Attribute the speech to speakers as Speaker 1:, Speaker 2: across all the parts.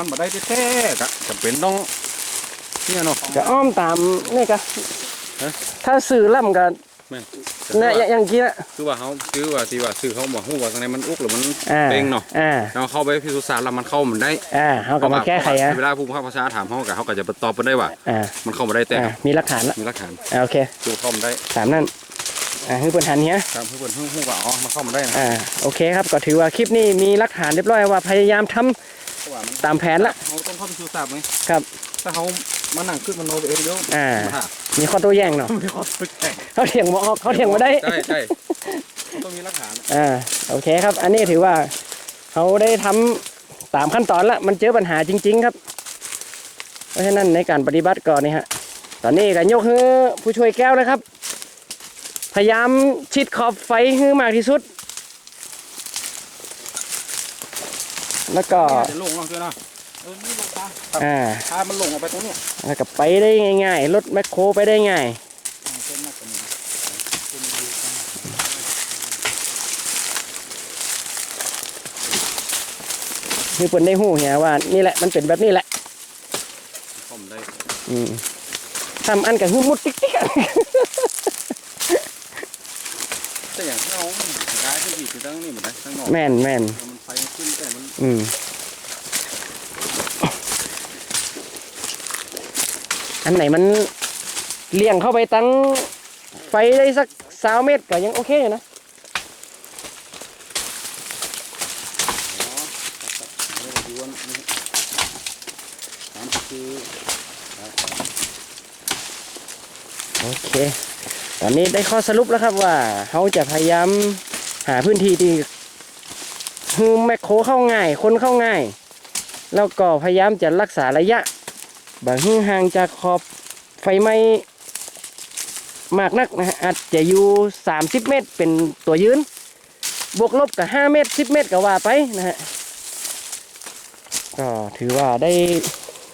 Speaker 1: มันบ่ได้แท้ๆกะจำเป็นต้องเนี่ยเนาะ
Speaker 2: จะอ้อมตามนี่กะ
Speaker 1: ฮะ
Speaker 2: ถ้าสื่อล่ำกัน
Speaker 1: แม่น
Speaker 2: เนี่ยอย่างอย่างกี้นะ
Speaker 1: คือว่าเขาคือว่าที่ว่าซื้อเขาบอกฮู้ว่าข้างในมันอุกหรือมัน
Speaker 2: อ่า
Speaker 1: เต็งเนาะ
Speaker 2: อ่า
Speaker 1: เราเข้าไปพิสูจน์ทราบแล้วมันเข้ามันได้
Speaker 2: อ่าเขาก็มาแก้ไขอะ
Speaker 1: เวลาผู้บังคับบัญชาถามเขาก็เขาก็จะตอบไปได้ว่า
Speaker 2: อ่า
Speaker 1: มันเข้ามาได้แต่
Speaker 2: อ่ามีหลักฐานละ
Speaker 1: มีหลักฐาน
Speaker 2: อ่าโอเค
Speaker 1: คือเข้ามาได้
Speaker 2: ตามนั้นอ่าคือปัญหาเนี้ย
Speaker 1: ตามเพื่อนเพื่อนฮู้ว่าอ๋อมันเข้ามาได้นะ
Speaker 2: อ่าโอเคครับก็ถือว่าคลิปนี้มีหลักฐานเรียบร้อยว่าพยายามทำ
Speaker 1: เพราะว่ามัน
Speaker 2: ตามแผนละ
Speaker 1: เขาต้องเข้าพิสูจน์ทราบไง
Speaker 2: ครับ
Speaker 1: ถ้าเขามานั่งขึ้นมันโนไปเองเดี๋ยว
Speaker 2: อ่า
Speaker 1: มันหา
Speaker 2: มีข้อโต้แย้งเนาะ
Speaker 1: ไม่เขาไปแข่ง
Speaker 2: เขาเถียงบ่ออกเขาเถียงมาได้
Speaker 1: ใช่ใช่ต้องมีหลักฐาน
Speaker 2: อ่าโอเคครับ อันนี้ถือว่าเขาได้ทำตามขั้นตอนละมันเจอปัญหาจริง ๆ ครับ เพราะฉะนั้นในการปฏิบัติก่อนนี่ฮะ ตอนนี้ก็ยกให้ผู้ช่วยแก้วนะครับ พยายามชิดขอบไฟให้มากที่สุด แล้วก็
Speaker 1: จะลงเนาะเจ้าเนาะเออนี่ลงตา
Speaker 2: อ่า
Speaker 1: ถ้ามันลงออกไปตรงเนี้ย
Speaker 2: แล้วก็ไปได้ง่ายๆรถแมคโครไปได้ง่าย
Speaker 1: เส้นมากกว่านี้
Speaker 2: คือเปินได้หูเหียว่านี่แหละมันเป็นแบบนี้แหละ
Speaker 1: เข้ามาได้
Speaker 2: อืมทำอันกับหื้อมุดติ๊กติ๊กอะ
Speaker 1: แต่อย่างที่เราย้ายที่ผิดคือตั้งนี่เหมือนกันตั้งนอก
Speaker 2: แม่นแม่น
Speaker 1: มันไฟขึ้นแต่มัน
Speaker 2: อืมอันไหนมันเลี่ยงเข้าไปตั้งไฟได้สักสาวเมตรก็ยังโอเคอยู่นะ
Speaker 1: อ๋อเรียนะ
Speaker 2: โอเค ตอนนี้ได้ข้อสรุปแล้วครับว่าเขาจะพยายามหาพื้นที่ที่ ฮือแมคโครเข้าง่าย คนเข้าง่าย แล้วก็พยายามจะรักษาระยะบางห่างจากขอบไฟไหม้มากนักนะฮะอาจจะอยู่ 30 เมตรเป็นตัวยืน บวกลบกับ 5 เมตร 10 เมตรก็ว่าไปนะฮะก็ถือว่าได้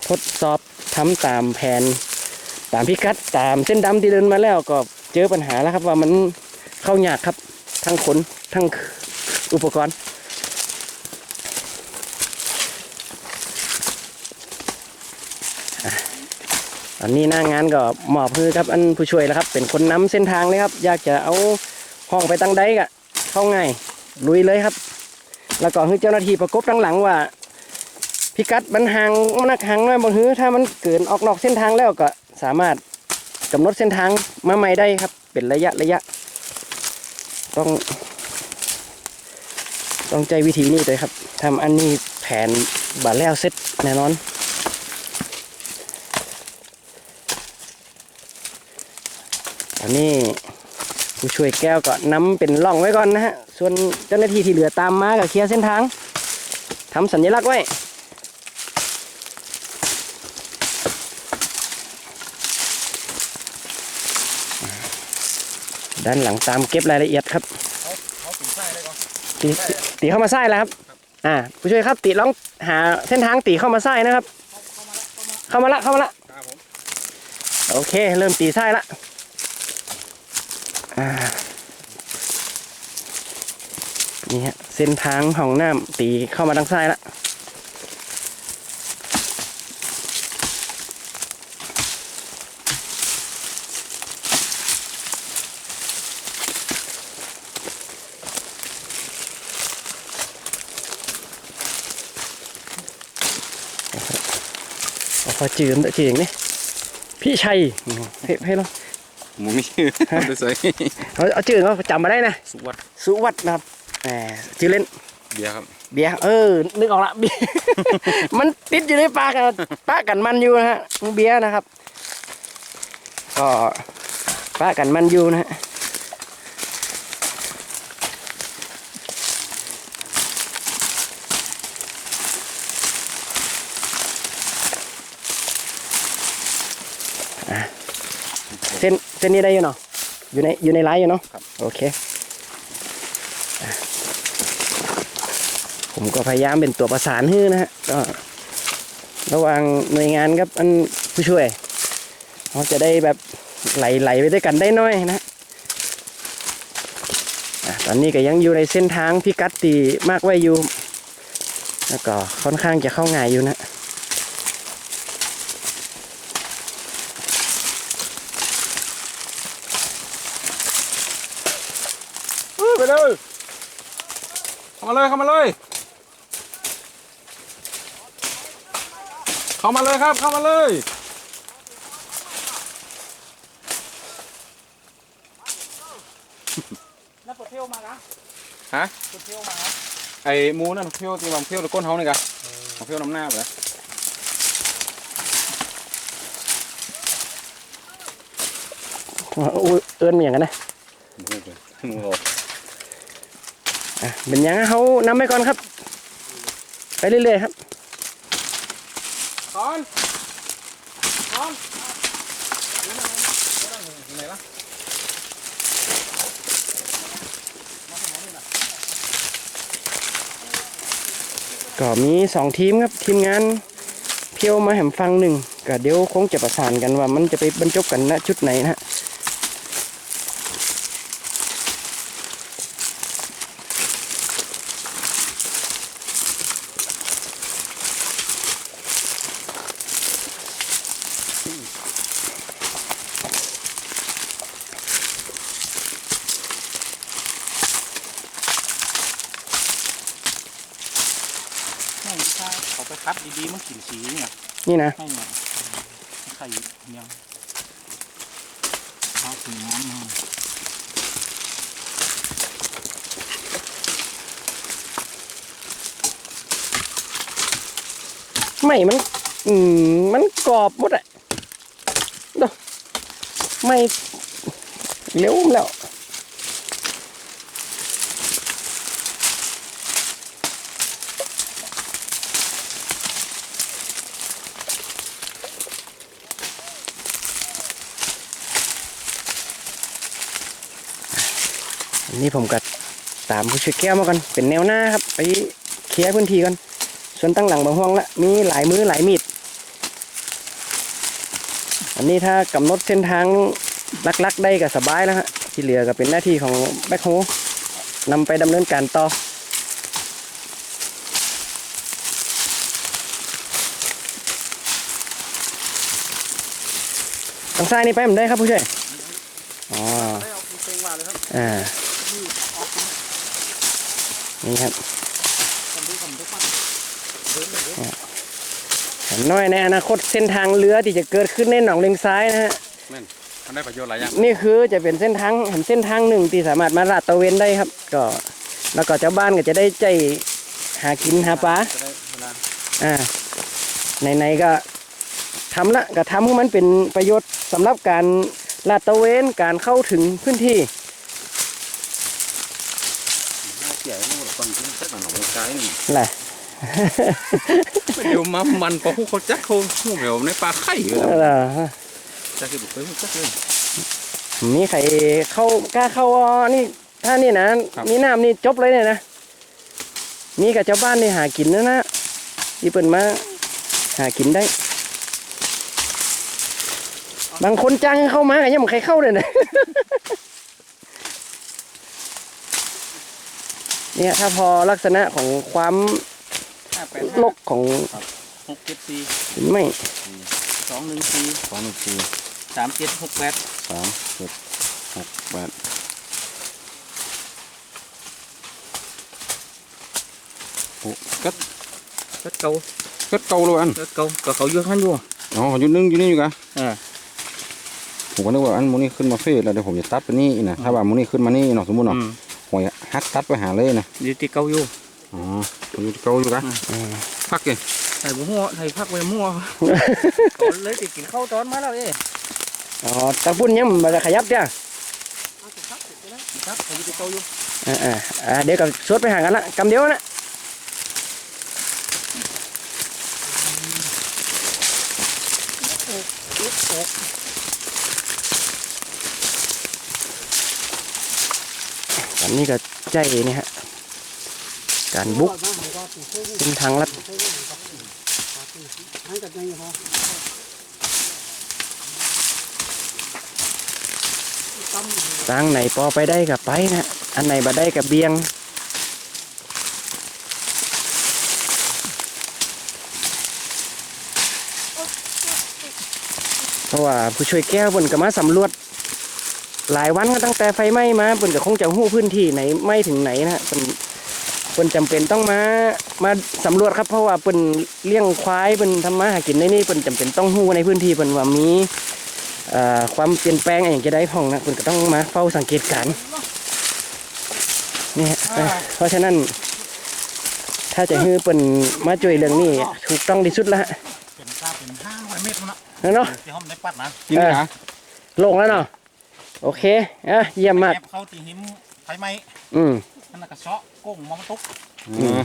Speaker 2: ทดสอบทำตามแผน ตามพิกัดตามเส้นดำที่เดินมาแล้วก็เจอปัญหาแล้วครับว่ามันเข้ายากครับ ทั้งขนทั้งอุปกรณ์อะต อนนี้หน้างานก็มอบคือครับอันผู้ช่วยแล้วครับ เป็นคนนำเส้นทางเลยครับ อยากจะเอาห้องไปตั้งใดกะเข้าง่ายลุยเลยครับ แล้วก็ให้เจ้าหน้าที่ประกบทั้งหลังว่าพิกัดมันห่างมันนักห่างน้อยบางฮือถ้ามันเกินออกนอกเส้นทางแล้วก็สามารถกำหนดเส้นทางมาใหม่ได้ครับ เป็นระยะระยะ ต้อง ต้องใจวิธีนี้เลยครับทำอันนี้แผนบาแล้วเสร็จแน่นอน อันนี้ผู้ช่วยแก้วก็นำเป็นล่องไว้ก่อนนะฮะ ส่วนเจ้าหน้าที่ที่เหลือตามมาก็เคลียร์เส้นทางทำสัญลักษณ์ไว้ด้านหลังตามเก็บรายละเอียดครับ
Speaker 1: เขาถึงใช่เลยก่อน
Speaker 2: ตีตีตีเข้ามาไส้แล้วครับ อ่า ผู้ช่วยครับตีลองหาเส้นทางตีเข้ามาไส้นะครับ เข้ามาละ เข้ามาละ
Speaker 1: ครับผม
Speaker 2: โอเค เริ่มตีไส้ละ อ่านี่ฮะเส้นทางห้องน้ำตีเข้ามาทางซ้ายละเอาพอจืมตัวจริงนี่พี่ชัยอืมเฮ้ยเฮ้ยเรา
Speaker 1: หมูมีชื่อดูสวย
Speaker 2: เอาเอาจื่อเขาจำมาได้นะ
Speaker 1: สุวัสดิ์
Speaker 2: สุวัฒน์นะครับแหมชื่อเล่น
Speaker 1: เบียร์ครับ
Speaker 2: เบียร์เออ นึกออกละเบียร์ มันติดอยู่ในปากอะปากกันมันอยู่นะฮะเบียร์นะครับ ก็ปากกันมันอยู่นะฮะอะ เส้นเส้นนี้ได้อยู่เนาะอยู่ในอยู่ในไลน์อยู่เนาะ
Speaker 1: ครับ
Speaker 2: โอเค ผมก็พยายามเป็นตัวประสานให้นะฮะก็ระหว่างหน่วยงานกับอันผู้ช่วยเราจะได้แบบไหลไหลไปด้วยกันได้น้อยนะอะตอนนี้ก็ยังอยู่ในเส้นทางพิกัดที่มากไว้อยู่แล้วก็ค่อนข้างจะเข้าง่ายอยู่นะ
Speaker 1: เข้ามาเลยเข้ามาเลย เข้ามาเลยครับเข้ามาเลย
Speaker 2: นักเที่ยวมาละ
Speaker 1: ฮะ
Speaker 2: เที่ยวมาละ
Speaker 1: ไอ้หมูนั่นเที่ยวตีมันเที่ยวตะก้นเฮานี่กะเอาเที่ยวน้ำหน้าไปเลย
Speaker 2: อุ้ยเอิ้นมาอย่างกันนะ
Speaker 1: หมูไปหมูโล
Speaker 2: อะเป็นหยังเขานำไปก่อนครับ ไปเรื่อยๆครับ
Speaker 1: คอนคอนไหนล่ะ
Speaker 2: ก็มีสองทีมครับทีมงานเพียวมาแหมฟังหนึ่งก็เดี๋ยวคงจะประสานกันว่ามันจะไปบรรจบกันณจุดไหนนะฮะ
Speaker 1: ให้ถ้าเขาไปคัดดีๆมันกลิ่นสีเนี่ย
Speaker 2: นี่นะ
Speaker 1: ให้เนี่ยไข่ยังข้าวสีน้ำมัน
Speaker 2: ไม่มัน อืม มันกรอบหมดอะเด้อไม่เลี้ยวแล้ว นี้ผมก็ตามผู้ช่วยแก้วมาก่อนเป็นแนวหน้าครับไปเคลียร์พื้นที่ก่อนส่วนตั้งหลังบางห่วงละมีหลายมือหลายมีด อันนี้ถ้ากำหนดเส้นทางลักๆได้ก็สบายแล้วฮะที่เหลือก็เป็นหน้าที่ของแบ็คโฮนำไปดำเนินการต่อทางซ้ายนี่ไปมันได้ครับผู้ช่วยอ๋อ
Speaker 1: ได้เอาเพลงว่าเลยครับ
Speaker 2: อ่า นี่ครับ
Speaker 1: คนดูผมทุกคน
Speaker 2: อย่างน้อยในอนาคตเส้นทางเรือที่จะเกิดขึ้นในหนองเลงซ้ายนะฮะ
Speaker 1: แม่นมันได้ประโยชน์หลายอย่าง
Speaker 2: นี่คือจะเป็นเส้นทางเห็นเส้นทางหนึ่งที่สามารถมาลาดตระเวนได้ครับ ก็แล้วก็เจ้าบ้านก็จะได้ใจหากินหาปลา
Speaker 1: จะได้เวลา
Speaker 2: อ่าในๆก็ทำละก็ทำให้มันเป็นประโยชน์สำหรับการลาดตระเวนการเข้าถึงพื้นที่
Speaker 1: ห้า เกี่ยวนู่นฟังที่สักหน่อยหน่อยใจนี่
Speaker 2: แหละ
Speaker 1: เดี๋ยวมามันพอผู้เขาจักเขาหูเดี๋ยวในปลาไข่เลย
Speaker 2: เออ
Speaker 1: จักคือบุกไปหูจักเลย
Speaker 2: มีใครเข้ากล้าเข้าอ๋อนี่ถ้านี่นะ
Speaker 1: ครับ
Speaker 2: มีน้ำนี่จบเลยเนี่ยนะมีกับเจ้าบ้านนี่หากินนะนะที่เปิ่นมาหากินได้ บางคนจ้างให้เข้ามาก็ยังไม่ใครเข้าเลยนะ เนี่ยถ้าพอลักษณะของความ
Speaker 1: ห้าแปด
Speaker 2: ลกของ
Speaker 1: หกเจ็ดสี่
Speaker 2: ไม่
Speaker 1: สองหนึ่งสี่สองหนึ่งสี่
Speaker 3: สามเจ็ดหกแปด
Speaker 1: สามเจ็ดหกแปดโอ้กัด
Speaker 3: ก็เก่า
Speaker 1: กัดเก่าเลยอัน
Speaker 3: ก็เก่าก็เขาอยู่ข้างอยู่
Speaker 1: อ๋ออยู่นึงอยู่นี่อยู่กะ
Speaker 3: อ่า
Speaker 1: ผมก็นึกว่าอันมูนี่ขึ้นมาเฟสแล้วเดี๋ยวผมจะตัดไปนี่นะถ้าว่ามูนี่ขึ้นมานี่เนาะสมมติเนาะ
Speaker 3: อืม
Speaker 1: ผมจะ ฮักตัดไปหาเลยนะ
Speaker 3: อยู่ที่เก่าอยู่
Speaker 1: อ๋อผมอยู่ที่เก่าอยู่กะ
Speaker 2: อืม
Speaker 1: พักเลย
Speaker 3: ใส่บุหัวใส่พักไว้มั่วตอนเลยติกินข้าวตอนมาแล้วเอ้
Speaker 2: อ๋อตะปุ่นยังมันจะขยับจ้ะ
Speaker 3: ครับเขาอยู่ที่เก่าอยู่
Speaker 2: อ่าอ่าอ่าเดี๋ยวกับสวดไปหากันละกำเดียวนะอันนี้ก็ ใจนี่ฮะ การบุกเส้นทางลัดทางไหนพอไปได้กับไปนะ อันไหนบ่ได้กับเบียงเพราะว่าผู้ช่วยแก้วเพิ่นก็มาสำรวจ หลายวันก็ตั้งแต่ไฟไหม้มาเพิ่นก็คงจะหู้พื้นที่ไหนไหม้ถึงไหนนะฮะเพิ่นเปิ้นจำเป็นต้องมามาสำรวจครับ เพราะว่าเปิ้นเลี้ยงควายเปิ้นทำมาหากินในนี่เปิ้นจำเป็นต้องหู้ในพื้นที่เปิ้นว่ามีเอ่อความเปลี่ยนแปลงอะไรอย่างจะได้พ่องนะเปิ้นก็ต้องมาเฝ้าสังเกตการณ์นี่ฮะเออเพราะฉะนั้น ถ้าจะฮื้อเปิ้นมาช่วยเรื่องนี้ถูกต้องที่สุดแล้วฮะ
Speaker 3: เป็นกล้าเป็นห้าร้อยเมตรนะ
Speaker 2: แล้วเนาะ
Speaker 3: ที่ห้องได้ปัดนะ
Speaker 1: จริงนะ
Speaker 2: ลงแล้วเนาะ โอเคอะเยี่ยมมาก
Speaker 3: แอบเข้าตีหิมไฟไหม้
Speaker 2: อืม
Speaker 3: นั่นนะกระเชาะกุ้งมอมตุก
Speaker 1: อืม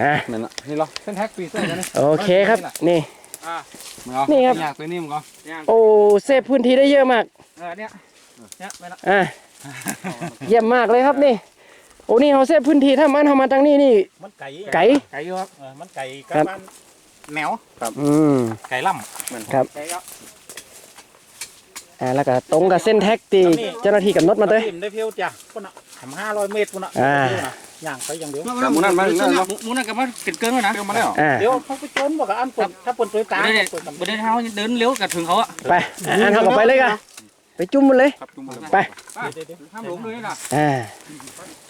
Speaker 2: อะ
Speaker 1: นั่นน่ะนี่เหรอเส้นแท็กปีเส้นนี้
Speaker 2: โอเคครับ นี่
Speaker 1: มึงเอา
Speaker 2: นี่ครับ
Speaker 1: อยากตัวนี้มึงเอา
Speaker 2: โอ้เซฟพื้นที่ได้เยอะมาก
Speaker 3: เออเนี่ยเนี่ยไม่ละ
Speaker 2: อะเยี่ยมมากเลยครับนี่ โอ้นี่เขาเซฟพื้นที่ถ้ามันเขามาทางนี้นี่
Speaker 3: มันไก่
Speaker 2: ไก่
Speaker 3: ไก่ครับเออมันไก่
Speaker 2: ครั
Speaker 3: กับบ้านแนว
Speaker 2: อืม
Speaker 3: ไก่ล่ำ
Speaker 2: ครับ
Speaker 3: ไก่ก็
Speaker 2: อ่าแล้วก็ตรงกับเส้นแท็กที่เจ้าหน้าที่กำหนดมาเลย
Speaker 3: ทิมได้เพียวจ้ะพุ่นอะทำห้าร้อยเมตรพุ่นอะ
Speaker 2: อ่า
Speaker 3: เดียวนะย่างไปอย่างเดียว
Speaker 1: แต่หมูนั่นมาถึงนั่นเนาะ
Speaker 4: มูนั่นก็มาเกินเกินแล้วนะ
Speaker 1: เรื่องมาแล้ว
Speaker 2: อ่า
Speaker 3: เดี๋ยวเขาไปจนบอกกับอันปนถ้าปนตัวตา
Speaker 4: บ่ได้
Speaker 3: ปน
Speaker 4: บ่ได้เท้าเดินเร็วกับถึงเขาอะ
Speaker 2: ไปอะอันเขาก็ไปเลยกันไปจุ่มมันเลย
Speaker 1: ครับจุ่มเลย
Speaker 2: ไป
Speaker 3: เดี๋ยวเดี๋ยว
Speaker 4: ห้ามหลงเลยนะ
Speaker 2: อ่า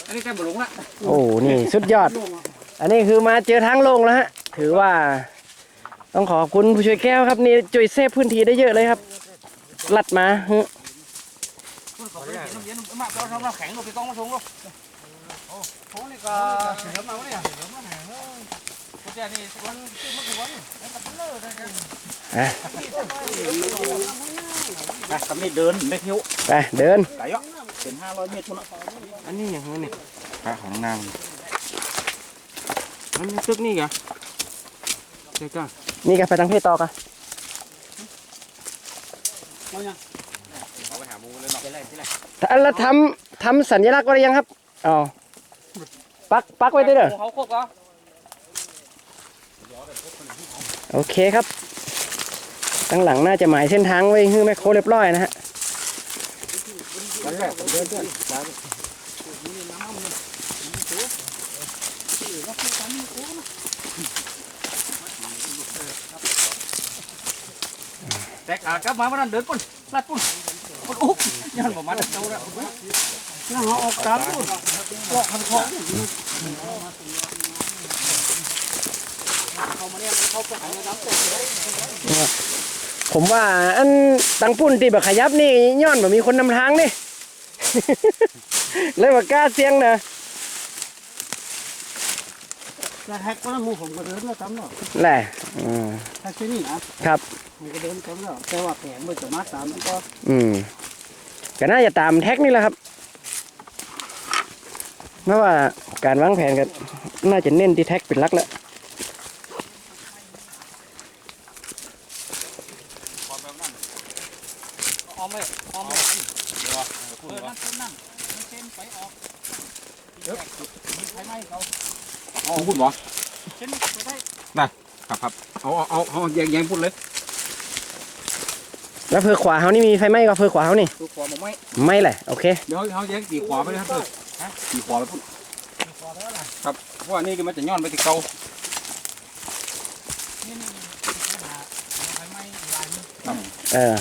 Speaker 4: อันนี้ใกล้บ่หลงละ
Speaker 2: โอ้นี่สุดยอด อันนี้คือมาเจอทางลงแล้วฮะ ถือว่า ต้องขอบคุณผู้ช่วยแก้วครับนี่ช่วยเซฟพื้นที่ได้เยอะเลยครับ ลัดมาฮึ
Speaker 4: เขาไปกินน้ำเย็นมาเอาน้ำแข็งลงไปกองมาส่งลงโอ้โหนี่ก็เสือมาเนี่ยเสือมาไหนเฮ้ยกูจะนี่วันซื้อมากี่วันแล้วก็เลิกนะ
Speaker 2: อะ
Speaker 3: นะทำนี่เดินได้เที่ยว
Speaker 2: ไปเดิน
Speaker 3: ไก่อะเป็นห้าร้อยเมตรพุ่นอะ
Speaker 4: อันนี้อย่างนี้นี่
Speaker 1: พระของนาง
Speaker 4: อันนี้ตึกนี่กะเด็กจ้า
Speaker 2: นี่กันไปทางเพศต่อกัน
Speaker 1: เอาไปหาหมูเลยเนาะ
Speaker 2: แล้วทำทำสัญลักษณ์ไว้หรือยังครับอ๋อปักปักไว้ด้วยเด้อ
Speaker 4: เขาครบก็
Speaker 2: โอเคครับตั้งหลังน่าจะหมายเส้นทางไว้ให้แม่โคเรียบร้อยนะฮะ
Speaker 3: แต่
Speaker 4: ขากลับมาวันนั้นเดินปุ่นลัดปุ่นปุ่นอุ๊บยันประมาณเท่าไหร่
Speaker 3: นั่งเอาออกตามพุ่นลอกทำของ
Speaker 2: ผมว่าอันตังปุ่นตีแบบขยับนี่ย้อนแบบมีคนนำทางนี่ เลยว่ากล้าเสียงนะ
Speaker 3: จะแฮกก็แล้วมูผมก็เดินแล้วทำเนาะ
Speaker 2: แหละอืม
Speaker 3: ถ้าที่นี่นะครับ ผมก็เดินทำแล้วแต่ว่าแผงมันจะมาตามมันก็
Speaker 2: อืมก็น่าจะตามแท็กนี่แหละครับเพราะว่าการวางแผนกันน่าจะเน้นที่แท็กเป็นหลักแล้ว
Speaker 4: ออมไปออมไป
Speaker 3: เออนั่นต้นนั่นมันเส้นไปออกเดี๋ยวมีไฟไหม้เขา
Speaker 1: เอาพูดบ่
Speaker 3: เส้นไปได้
Speaker 1: ครับครับเอาเอาเอาเอาแยงแยงพูดเลย
Speaker 2: แล้วเพื่อขวาเขานี่มีไฟไหม้ก็เพื่อขวาเขานี่
Speaker 3: ดูขวาผมไม่
Speaker 2: ไม่แหละโอเค
Speaker 1: เดี๋ยวเขาแยงตีขวาไปเลยครับเพื่อนฮะตีขวาไปพูด
Speaker 3: ดูขวาแล้วล่ะ
Speaker 1: ครับเพราะว่านี่ก็มันจะย้อนไปที่เก่า
Speaker 3: นี่นี่หาไฟไหม้ลายมือ
Speaker 2: เออ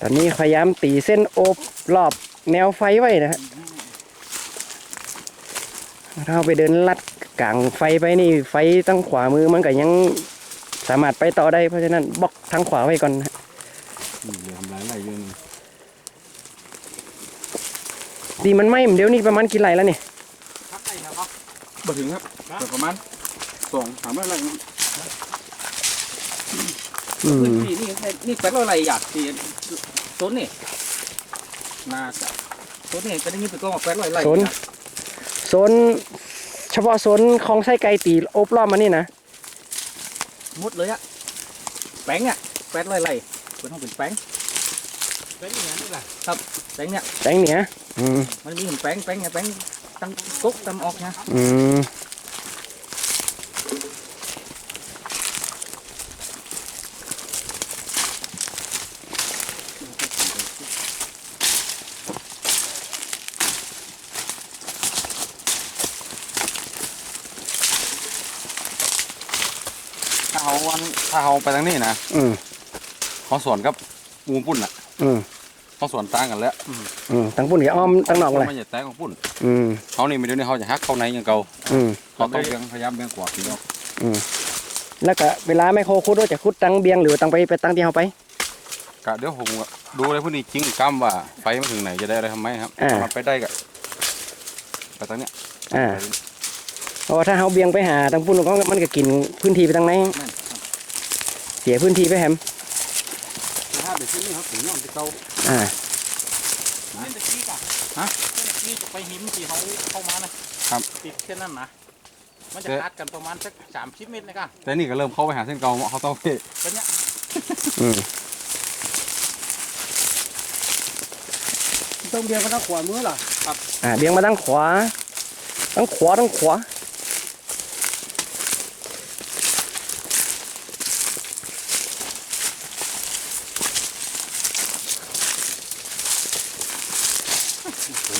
Speaker 2: ตอนนี้พยายามตีเส้นโอบรอบแนวไฟไว้นะฮะถ้า เราไปเดินลัดกลางไฟไปนี่ไฟตั้งขวามือมันก็ยังสามารถไปต่อได้เพราะฉะนั้นบล็อกทางขวาไว้ก่อนนะฮะ
Speaker 1: อืมเดี๋ยวทำร้ายอะไรเยอะนี่
Speaker 2: ดีมันไหม้เดี๋ยวนี้ประมาณกี่ไหลแล้วนี่
Speaker 3: พักไอ้ครับ
Speaker 1: บ่ถึงครับแต่ประมาณสองสามอะไร
Speaker 2: อื
Speaker 4: พื้น
Speaker 2: ม
Speaker 4: ที่นี่นี่แปลว่าอะไรอยากที่โซนนี่
Speaker 1: น่าจะ
Speaker 4: โซนนี่ก็ได้ยินเป็นกองแปลว่าอะไร
Speaker 2: โซน โซนเฉพาะโซนของไส้ไก่ตีโอบรอบมานี่นะ
Speaker 4: มุดเลยอะแป้งอะแป้งอะไรเป็นห้องเป็นแป้ง
Speaker 3: เป็นอย่างนี้แหละ
Speaker 4: แป้งเนี่ย
Speaker 2: แตงเหนียอืม
Speaker 4: มันมีเห็นแป้งแป้งไงแป้งตั้งกุ๊กตั้งออกนะ
Speaker 2: อืม
Speaker 1: วันถ้าเขาไปทางนี้นะ
Speaker 2: อืม
Speaker 1: เขาสวนกับงูปุ่นอะ
Speaker 2: อืม
Speaker 1: ต้องส่วนต่างกันแล้ว
Speaker 2: อืมตั้งปุ่นกับอ้อมตั้งนอกเลย
Speaker 1: ไม่ใช่แตกของปุ่น
Speaker 2: อืม
Speaker 1: เขานี่ไม่เดี๋ยวนี้เขาจะฮักเข้าในอย่างเก่า
Speaker 2: อืม
Speaker 1: เขาต้องเบี่ยงพยายามเบี่ยงกว่าทีเดียว
Speaker 2: แล้วก็เวลาไม่โคคุดว่าจะคุดตั้งเบียงหรือตั้งไปไปตั้งที่เขาไป
Speaker 1: กะเดี๋ยวผมดูเลยพวกนี้จริงกล้ำว่าไปมาถึงไหนจะได้อะไรทำไมครับ
Speaker 2: อ่า
Speaker 1: มันไปได้กะไปตรงเนี้ย
Speaker 2: อ่าเพราะว่าถ้าเขาเบียงไปหาตั้งปุ่นก็มันก็กินพื้นที่ไปตั้งไหน
Speaker 1: นั่นครับ
Speaker 2: เสียพื้นที่ไปแฮม
Speaker 1: ถ้าเดี๋ยวที่นี่เขาถึงยอมที่เก่า
Speaker 2: อ่า
Speaker 3: เล่นตะกี้กะฮะเล่นตะกี้จะไปหิมที่เขาเข้ามานะครับติดแค่นั้นนะมันจะคัดกันประมาณสักสามสิบเมตรนะกะ
Speaker 1: แต่นี่ก็เริ่มเข้าไปหาเส้นเก่าเขาต้อง
Speaker 3: เป็นเนี้ย
Speaker 2: อืม
Speaker 4: ต้องเบียงกันทั้งขวามือล่ะ
Speaker 2: อ่าเบียงมาตั้งขวาตั้งขวาตั้งขวา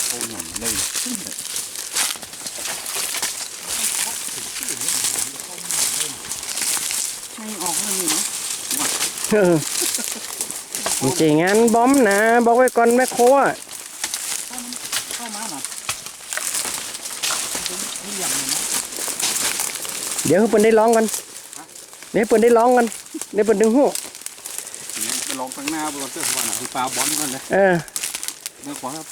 Speaker 1: เขาหนุนเลย
Speaker 3: ไม่ออกไม่มีเนาะ
Speaker 2: เออ มันเจงานบอมนะบอกไว้ก่อนแม่โคอะ
Speaker 3: เข้ามาหน่อยเป็นเหลี่ยมเลยนะ
Speaker 2: เดี๋ยวให้เปิ้นได้ร้องกันเดี๋ยวให้เปิ้นได้ร้องกันเดี๋ยวเปิ้นดึงหู
Speaker 1: ไปลองตั้งหน้าบนเสื้อหัวหน่ะคือปลาบอลกันเลย
Speaker 2: เออ
Speaker 1: เนื้อขวาครับ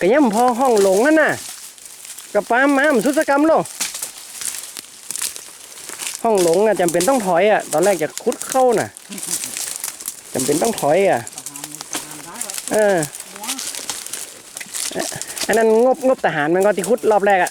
Speaker 2: ก็ยังพอห้องหลงนั่นน่ะกับปลาหมามันสุดสกรรมโล ห้องหลงอะจำเป็นต้องถอยอะ ตอนแรกจะคุดเข้าน่ะจำเป็นต้องถอยอะ
Speaker 3: ทหารทหารได้แล้ว
Speaker 2: เออ
Speaker 3: หัว
Speaker 2: อันนั้นงบงบทหารมันก็ที่คุดรอบแรกอะ